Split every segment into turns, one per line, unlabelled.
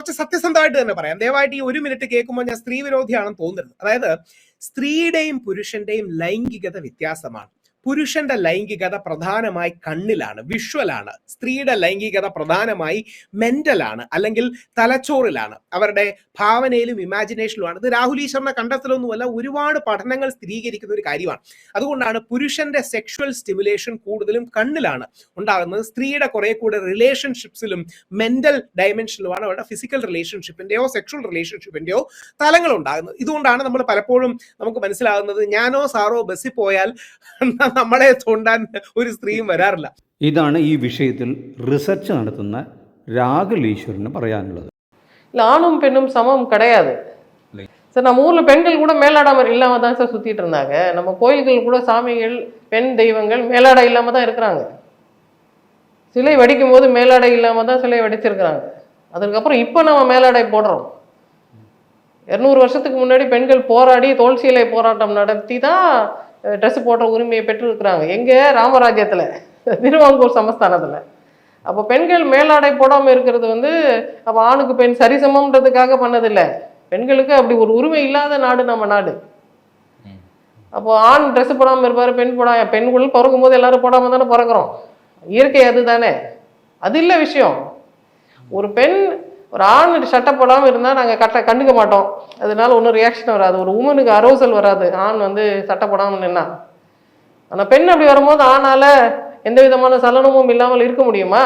കുറച്ച് സത്യസന്ധമായിട്ട് തന്നെ പറയാം. ദയവായിട്ട് ഈ ഒരു മിനിറ്റ് കേൾക്കുമ്പോൾ ഞാൻ സ്ത്രീ വിരോധിയാണെന്ന് തോന്നരുത്. അതായത് സ്ത്രീയുടെയും പുരുഷന്റെയും ലൈംഗികത വ്യത്യാസമാണ്. പുരുഷന്റെ ലൈംഗികത പ്രധാനമായി കണ്ണിലാണ് വിഷ്വലാണ് സ്ത്രീയുടെ ലൈംഗികത പ്രധാനമായി മെന്റലാണ് അല്ലെങ്കിൽ തലച്ചോറിലാണ്. അവരുടെ ഭാവനയിലും ഇമാജിനേഷനിലുമാണ് ഇത് രാഹുൽ ഈശ്വറിനെ കണ്ടെത്തലൊന്നുമല്ല ഒരുപാട് പഠനങ്ങൾ സ്ഥിരീകരിക്കുന്ന ഒരു കാര്യമാണ്. അതുകൊണ്ടാണ് പുരുഷന്റെ സെക്ഷുവൽ സ്റ്റിമുലേഷൻ കൂടുതലും കണ്ണിലാണ് ഉണ്ടാകുന്നത്. സ്ത്രീയുടെ കുറെ കൂടെ റിലേഷൻഷിപ്സിലും മെന്റൽ ഡയമെൻഷനിലുമാണ് അവരുടെ ഫിസിക്കൽ റിലേഷൻഷിപ്പിന്റെയോ സെക്ഷുവൽ റിലേഷൻഷിപ്പിന്റെയോ തലങ്ങൾ ഉണ്ടാകുന്നത്. ഇതുകൊണ്ടാണ് നമ്മൾ പലപ്പോഴും നമുക്ക് മനസ്സിലാകുന്നത് ഞാനോ സാറോ ബസ്സിൽ പോയാൽ നമ്മളെ തോണ്ടാൻ ഒരു സ്ത്രീയും വരാറില്ല
ഇതാണ് ഈ വിഷയത്തിൽ റിസർച്ച് നടത്തുന്ന രാഹുൽ ഈശ്വറിന് പറയാനുള്ളത്
இல்லை ஆணும் பெண்ணும் சமம் கிடையாது சார் நம்ம ஊரில் பெண்கள் கூட மேலாடம் இல்லாமல் தான் சார் சுற்றிட்டு இருந்தாங்க நம்ம கோயில்கள் கூட சாமிகள் பெண் தெய்வங்கள் மேலாடை இல்லாமல் தான் இருக்கிறாங்க சிலை வடிக்கும் போது மேலாடை இல்லாமல் தான் சிலை வடிச்சிருக்கிறாங்க அதுக்கப்புறம் இப்போ நம்ம மேலாடை போடுறோம் இரநூறு வருஷத்துக்கு முன்னாடி பெண்கள் போராடி தோல் சீலை போராட்டம் நடத்தி தான் ட்ரெஸ் போடுற உரிமையை பெற்றிருக்கிறாங்க. எங்கே? ராமராஜ்யத்தில். திருவாங்கூர் சமஸ்தானத்தில். அப்போ பெண்கள் மேலாடை போடாமல் இருக்கிறது வந்து அப்போ ஆணுக்கு பெண் சரிசமம்ன்றதுக்காக பண்ணதில்லை. பெண்களுக்கு அப்படி ஒரு உரிமை இல்லாத நாடு நம்ம நாடு. அப்போ ஆண் ட்ரெஸ் போடாமல் இருப்பார் பெண் போடா பெண்கள் பிறக்கும் போது எல்லாரும் போடாமல் தானே பிறக்கிறோம். இயற்கை அது தானே அது இல்லை விஷயம். ஒரு பெண் ஒரு ஆண் சட்டை போடாமல் இருந்தால் நாங்கள் கட்ட கண்டுக்க மாட்டோம் அதனால ஒன்றும் ரியாக்ஷன் வராது ஒரு உமனுக்கு அரோசல் வராது ஆண் வந்து சட்டை போடாமல் நின்னா ஆனால் பெண் அப்படி வரும்போது ஆணால் எந்த விதமான சலனமும் இல்லாமல் இருக்க முடியுமா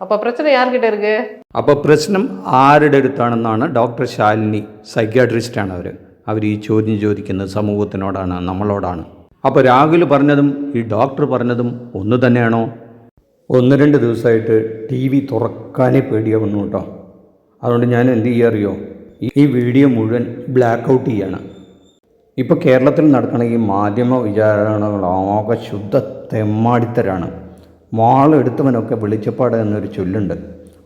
அப்போ பிரச்சனை யார்கிட்ட இருக்கு
അപ്പോൾ പ്രശ്നം ആരുടെ അടുത്താണെന്നാണ് ഡോക്ടർ ശാലിനി സൈക്യാട്രിസ്റ്റാണ് അവർ അവർ ഈ ചോദ്യം ചോദിക്കുന്നത് സമൂഹത്തിനോടാണ് നമ്മളോടാണ് അപ്പോൾ രാഹുൽ പറഞ്ഞതും ഈ ഡോക്ടർ പറഞ്ഞതും ഒന്ന് തന്നെയാണോ ഒന്ന് രണ്ട് ദിവസമായിട്ട് ടി വി തുറക്കാനേ പേടിയാവുന്നു കേട്ടോ അതുകൊണ്ട് ഞാൻ എന്ത് ചെയ്യുക അറിയോ ഈ- വീഡിയോ മുഴുവൻ ബ്ലാക്ക് ഔട്ട് ചെയ്യാണ്. ഇപ്പോൾ കേരളത്തിൽ നടക്കുന്ന ഈ മാധ്യമ വിചാരണകളാകെ ശുദ്ധ തെമ്മാടിത്തരാണ്. വാളെടുത്തവനൊക്കെ വെളിച്ചപ്പാട് എന്നൊരു ചൊല്ലുണ്ട്.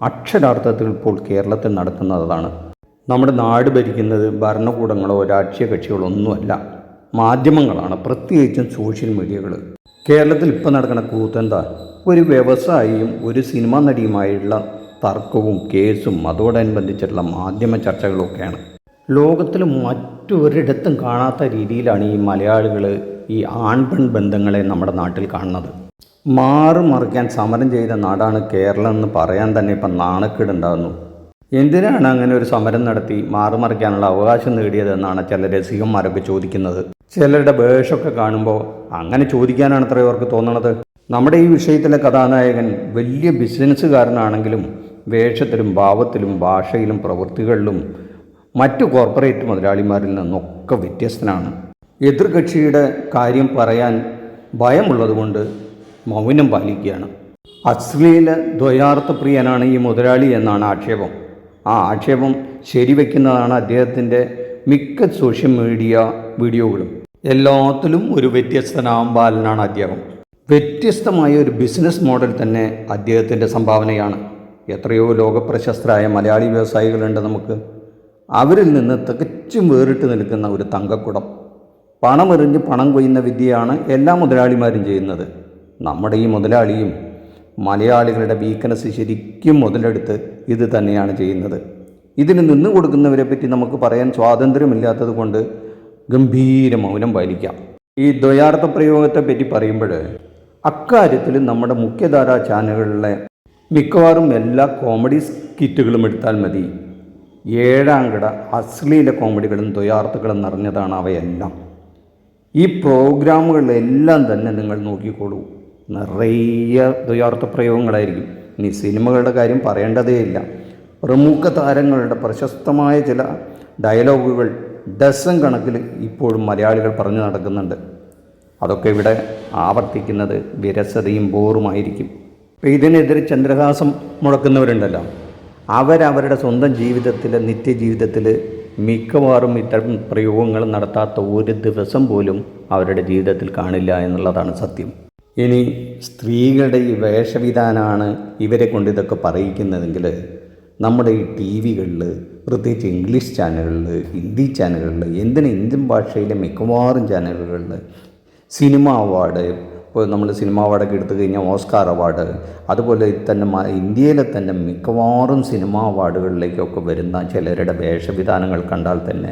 അക്ഷരാർത്ഥത്തിൽ ഇപ്പോൾ കേരളത്തിൽ നടക്കുന്നതാണ്. നമ്മുടെ നാട് ഭരിക്കുന്നത് ഭരണകൂടങ്ങളോ രാഷ്ട്രീയ കക്ഷികളോ ഒന്നുമല്ല മാധ്യമങ്ങളാണ് പ്രത്യേകിച്ചും സോഷ്യൽ മീഡിയകൾ കേരളത്തിൽ ഇപ്പോൾ നടക്കുന്ന കൂത്തെന്താ? ഒരു വ്യവസായിയും ഒരു സിനിമാ നടിയുമായുള്ള തർക്കവും കേസും അതോടനുബന്ധിച്ചിട്ടുള്ള മാധ്യമ ചർച്ചകളൊക്കെയാണ്. ലോകത്തിൽ മറ്റൊരിടത്തും കാണാത്ത രീതിയിലാണ് ഈ മലയാളികൾ ഈ ആൺപെൺ ബന്ധങ്ങളെ നമ്മുടെ നാട്ടിൽ കാണുന്നത്. മാറുമറിക്കാൻ സമരം ചെയ്ത നാടാണ് കേരളം എന്ന് പറയാൻ തന്നെ ഇപ്പം നാണക്കേടുണ്ടാകുന്നു എന്തിനാണ് അങ്ങനെ ഒരു സമരം നടത്തി മാറുമറിക്കാനുള്ള അവകാശം നേടിയതെന്നാണ് ചില രസികന്മാരൊക്കെ ചോദിക്കുന്നത്. ചിലരുടെ വേഷമൊക്കെ കാണുമ്പോൾ അങ്ങനെ ചോദിക്കാനാണ് അത്ര ഇവർക്ക് തോന്നണത്. നമ്മുടെ ഈ വിഷയത്തിലെ കഥാനായകൻ വലിയ ബിസിനസ്സുകാരനാണെങ്കിലും വേഷത്തിലും ഭാവത്തിലും ഭാഷയിലും പ്രവൃത്തികളിലും മറ്റു കോർപ്പറേറ്റ് മുതലാളിമാരിൽ നിന്നൊക്കെ വ്യത്യസ്തനാണ്. എതിർകക്ഷിയുടെ കാര്യം പറയാൻ ഭയമുള്ളതുകൊണ്ട് മൗനം പാലിക്കുകയാണ്. അശ്ലീല ദ്വയാർത്ഥപ്രിയനാണ് ഈ മുതലാളി എന്നാണ് ആക്ഷേപം. ആ ആക്ഷേപം ശരിവെക്കുന്നതാണ് അദ്ദേഹത്തിന്റെ മിക്ക സോഷ്യൽ മീഡിയ വീഡിയോകളും. എല്ലാത്തിലും ഒരു വ്യത്യസ്തനാമ്പാലനാണ് അദ്ദേഹം. വ്യത്യസ്തമായ ഒരു ബിസിനസ് മോഡൽ തന്നെ അദ്ദേഹത്തിന്റെ സംഭാവനയാണ്. എത്രയോ ലോകപ്രശസ്തരായ മലയാളി വ്യവസായികളുണ്ട് നമുക്ക്. അവരിൽ നിന്ന് തികച്ചും വേറിട്ട് നിൽക്കുന്ന ഒരു തങ്കക്കുടം. പണമെറിഞ്ഞ് പണം കൊയ്യുന്ന വിദ്യയാണ് എല്ലാ മുതലാളിമാരും ചെയ്യുന്നത്. നമ്മുടെ ഈ മുതലാളിയും മലയാളികളുടെ വീക്ക്നെസ് ശരിക്കും മുതലെടുത്ത് ഇത് തന്നെയാണ് ചെയ്യുന്നത്. ഇതിന് നിന്ന് കൊടുക്കുന്നവരെ പറ്റി നമുക്ക് പറയാൻ സ്വാതന്ത്ര്യമില്ലാത്തത് കൊണ്ട് ഗംഭീര മൗനം പാലിക്കാം. ഈ ദ്വയാർത്ഥ പ്രയോഗത്തെ പറ്റി പറയുമ്പോൾ അക്കാര്യത്തിൽ നമ്മുടെ മുഖ്യധാരാ ചാനലുകളിലെ മിക്കവാറും എല്ലാ കോമഡി സ്കിറ്റുകളും എടുത്താൽ മതി. ഏഴാം കിട അശ്ലീല കോമഡികളും ദ്വയാർത്ഥകളും നിറഞ്ഞതാണ് അവയെല്ലാം. ഈ പ്രോഗ്രാമുകളിലെല്ലാം തന്നെ നിങ്ങൾ നോക്കിക്കോളൂ. നിറയെ ദ്വയാർത്ഥ പ്രയോഗങ്ങളായിരിക്കും. ഇനി സിനിമകളുടെ കാര്യം പറയേണ്ടതേയില്ല പ്രമുഖ താരങ്ങളുടെ പ്രശസ്തമായ ചില ഡയലോഗുകൾ ഡസൻ കണക്കിൽ ഇപ്പോഴും മലയാളികൾ പറഞ്ഞു നടക്കുന്നുണ്ട്. അതൊക്കെ ഇവിടെ ആവർത്തിക്കുന്നത് വിരസതയും ബോറുമായിരിക്കും. ഇതിനെതിരെ ചന്ദ്രഹാസം മുഴക്കുന്നവരുണ്ടല്ലോ അവരവരുടെ സ്വന്തം ജീവിതത്തിൽ നിത്യജീവിതത്തിൽ മിക്കവാറും ഇത്തരം പ്രയോഗങ്ങൾ നടത്താത്ത ഒരു ദിവസം പോലും അവരുടെ ജീവിതത്തിൽ കാണില്ല എന്നുള്ളതാണ് സത്യം. ഇനി സ്ത്രീകളുടെ ഈ വേഷവിധാനമാണ് ഇവരെ കൊണ്ട് ഇതൊക്കെ പറയിക്കുന്നതെങ്കിൽ നമ്മുടെ ഈ ടി വികളിൽ പ്രത്യേകിച്ച് ഇംഗ്ലീഷ് ചാനലുകളിൽ ഹിന്ദി ചാനലുകളിൽ എന്തിന് ഇന്ത്യൻ ഭാഷയിലെ മിക്കവാറും ചാനലുകളിൽ സിനിമ അവാർഡ് ഇപ്പോൾ നമ്മൾ സിനിമ അവാർഡൊക്കെ എടുത്തു കഴിഞ്ഞാൽ ഓസ്കാർ അവാർഡ് അതുപോലെ തന്നെ ഇന്ത്യയിലെ തന്നെ മിക്കവാറും സിനിമ അവാർഡുകളിലേക്കൊക്കെ വരുന്ന ചിലരുടെ വേഷവിധാനങ്ങൾ കണ്ടാൽ തന്നെ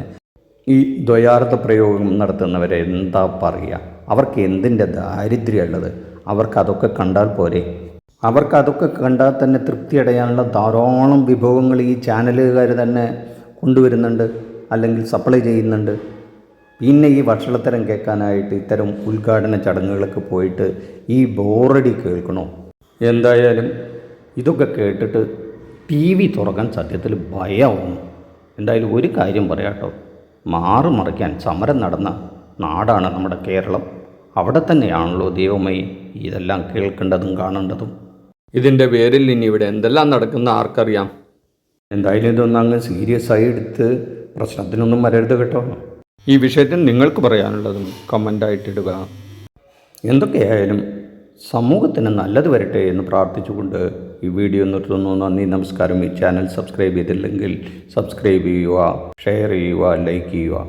ഈ ദ്വയാർത്ഥ പ്രയോഗം നടത്തുന്നവരെ എന്താ പറയുക? അവർക്ക് എന്തിന്റെ ദാരിദ്ര്യമുള്ളത്? അവർക്കതൊക്കെ കണ്ടാൽ പോരെ. അവർക്കതൊക്കെ കണ്ടാൽ തന്നെ തൃപ്തി അടയാനുള്ള ധാരാളം വിഭവങ്ങൾ ഈ ചാനലുകാർ തന്നെ കൊണ്ടുവരുന്നുണ്ട് അല്ലെങ്കിൽ സപ്ലൈ ചെയ്യുന്നുണ്ട്. പിന്നെ ഈ വഷളത്തരം കേൾക്കാനായിട്ട് ഇത്തരം ഉദ്ഘാടന ചടങ്ങുകളൊക്കെ പോയിട്ട് ഈ ബോറടി കേൾക്കണോ? എന്തായാലും ഇതൊക്കെ കേട്ടിട്ട് ടി വി തുറക്കാൻ സത്യത്തിൽ ഭയമാവുന്നു എന്തായാലും ഒരു കാര്യം പറയാട്ടോ. മാറുമറിക്കാൻ സമരം നടന്ന നാടാണ് നമ്മുടെ കേരളം. അവിടെ തന്നെയാണല്ലോ ദൈവമായി ഇതെല്ലാം കേൾക്കേണ്ടതും കാണേണ്ടതും. ഇതിന്റെ പേരിൽ ഇനി ഇവിടെ എന്തെല്ലാം നടക്കുന്ന ആർക്കറിയാം? എന്തായാലും ഇതൊന്നും അങ്ങ് സീരിയസ് ആയി എടുത്ത് പ്രശ്നത്തിനൊന്നും വരരുത് കേട്ടോ. ഈ വിഷയത്തിൽ നിങ്ങൾക്ക് പറയാനുള്ളതും കമന്റായിട്ടിടുക എന്തൊക്കെയായാലും സമൂഹത്തിന് നല്ലത് വരട്ടെ എന്ന് പ്രാർത്ഥിച്ചുകൊണ്ട് ഈ വീഡിയോ നിർത്തുന്നു. നന്ദി നമസ്കാരം. ഈ ചാനൽ സബ്സ്ക്രൈബ് ചെയ്തില്ലെങ്കിൽ സബ്സ്ക്രൈബ് ചെയ്യുക ഷെയർ ചെയ്യുക ലൈക്ക് ചെയ്യുക.